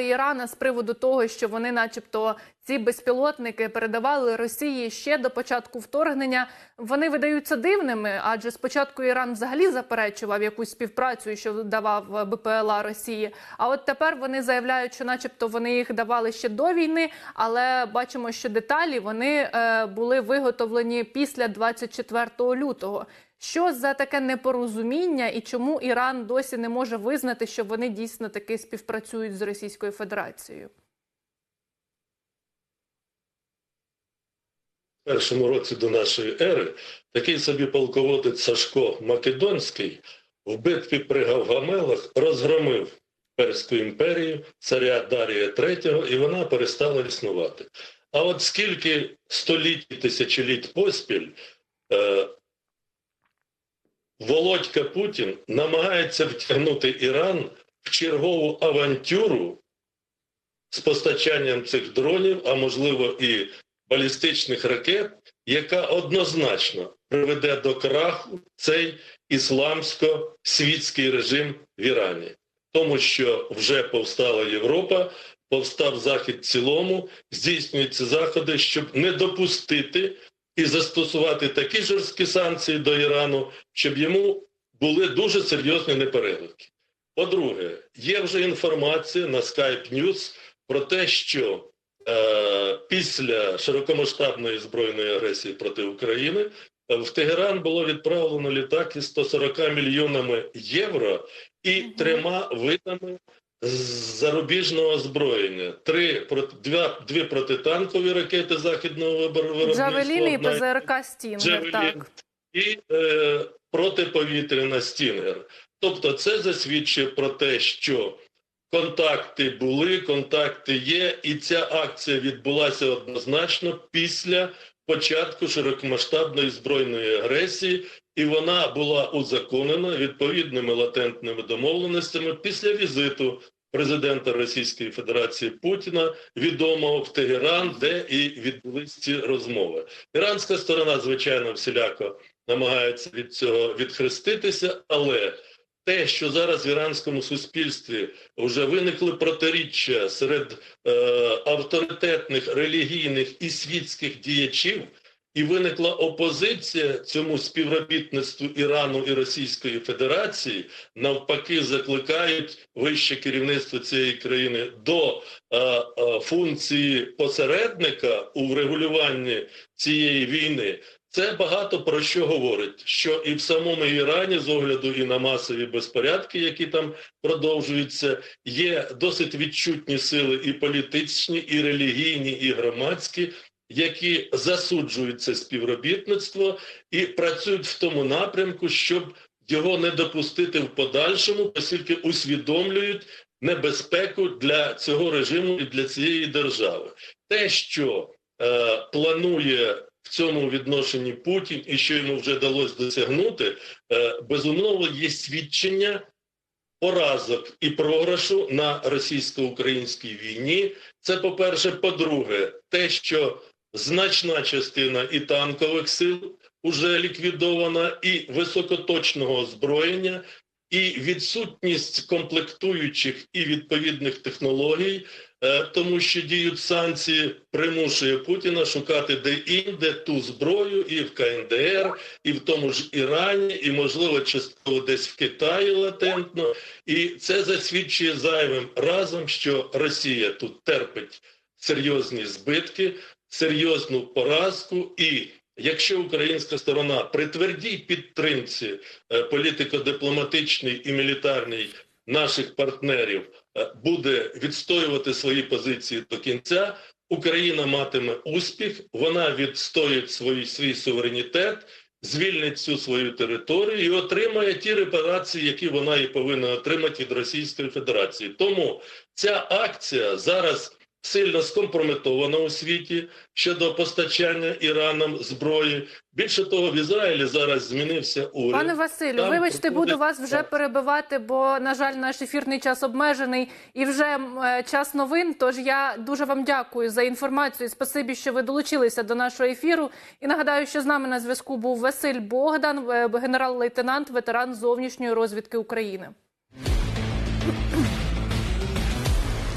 Ірана з приводу того, що вони, начебто, ці безпілотники передавали Росії ще до початку вторгнення. Вони видаються дивними, адже спочатку Іран взагалі заперечував якусь співпрацю, що давав БПЛА Росії. А от тепер вони заявляють, що, начебто, вони їх давали ще до війни, але бачимо, що деталі вони е, були виготовлені після 24 лютого. Що за таке непорозуміння і чому Іран досі не може визнати, що вони дійсно таки співпрацюють з Російською Федерацією? першому році до нашої ери такий собі полководець Сашко Македонський в битві при Гавгамелах розгромив Перську імперію, царя Дарія III, і вона перестала існувати. А от скільки століть і тисячоліть поспіль е, Володька Путін намагається втягнути Іран в чергову авантюру з постачанням цих дронів, а можливо і балістичних ракет, яка однозначно приведе до краху цей ісламсько-світський режим в Ірані, тому що вже повстала Європа, повстав Захід в цілому, здійснюються заходи, щоб не допустити і застосувати такі жорсткі санкції до Ірану, щоб йому були дуже серйозні непереливки. По-друге, є вже інформація на Skype News про те, що е, після широкомасштабної збройної агресії проти України е, в Тегеран було відправлено літак із 140 мільйонами євро і трьома видами зарубіжного озброєння. Три два, дві протитанкові ракети західного виробництва. Джавеліни і ПЗРК Стінгер. Так і е, протиповітряна стінгер. Тобто, це засвідчує про те, що контакти були, контакти є, і ця акція відбулася однозначно після початку широкомасштабної збройної агресії, і вона була узаконена відповідними латентними домовленостями після візиту президента Російської Федерації Путіна, відомого в Тегеран, де і відбулись ці розмови. Іранська сторона, звичайно, всіляко намагається від цього відхреститися, але те, що зараз в іранському суспільстві вже виникли протиріччя серед е, авторитетних релігійних і світських діячів, і виникла опозиція цьому співробітництву Ірану і Російської Федерації, навпаки, закликають вище керівництво цієї країни до е, е, функції посередника у врегулюванні цієї війни. Це багато про що говорить, що і в самому Ірані, з огляду і на масові безпорядки, які там продовжуються, є досить відчутні сили і політичні, і релігійні, і громадські, які засуджують це співробітництво і працюють в тому напрямку, щоб його не допустити в подальшому, оскільки усвідомлюють небезпеку для цього режиму і для цієї держави. Те, що е, планує в цьому відношенні Путін і що йому вже вдалося досягнути, е, безумовно є свідчення поразок і програшу на російсько-українській війні. Це по-перше, по-друге, те, що значна частина і танкових сил уже ліквідована, і високоточного озброєння, і відсутність комплектуючих і відповідних технологій, е, тому що діють санкції, примушує Путіна шукати де-інде ту зброю і в КНДР, і в тому ж Ірані, і, можливо, частково десь в Китаї латентно. І це засвідчує зайвим разом, що Росія тут терпить серйозні збитки, серйозну поразку і. Якщо українська сторона при твердій підтримці е, політико-дипломатичній і мілітарній наших партнерів е, буде відстоювати свої позиції до кінця, Україна матиме успіх, вона відстоїть свій, свій суверенітет, звільнить цю свою територію і отримає ті репарації, які вона і повинна отримати від Російської Федерації. Тому ця акція зараз сильно скомпрометована у світі щодо постачання Іраном зброї. Більше того, в Ізраїлі зараз змінився уряд. Пане Василю, Там вибачте, буду вас вже перебивати, бо на жаль, наш ефірний час обмежений і вже е, час новин. Тож я дуже вам дякую за інформацію. Спасибі, що ви долучилися до нашого ефіру. І нагадаю, що з нами на зв'язку був Василь Богдан, е, генерал-лейтенант, ветеран зовнішньої розвідки України.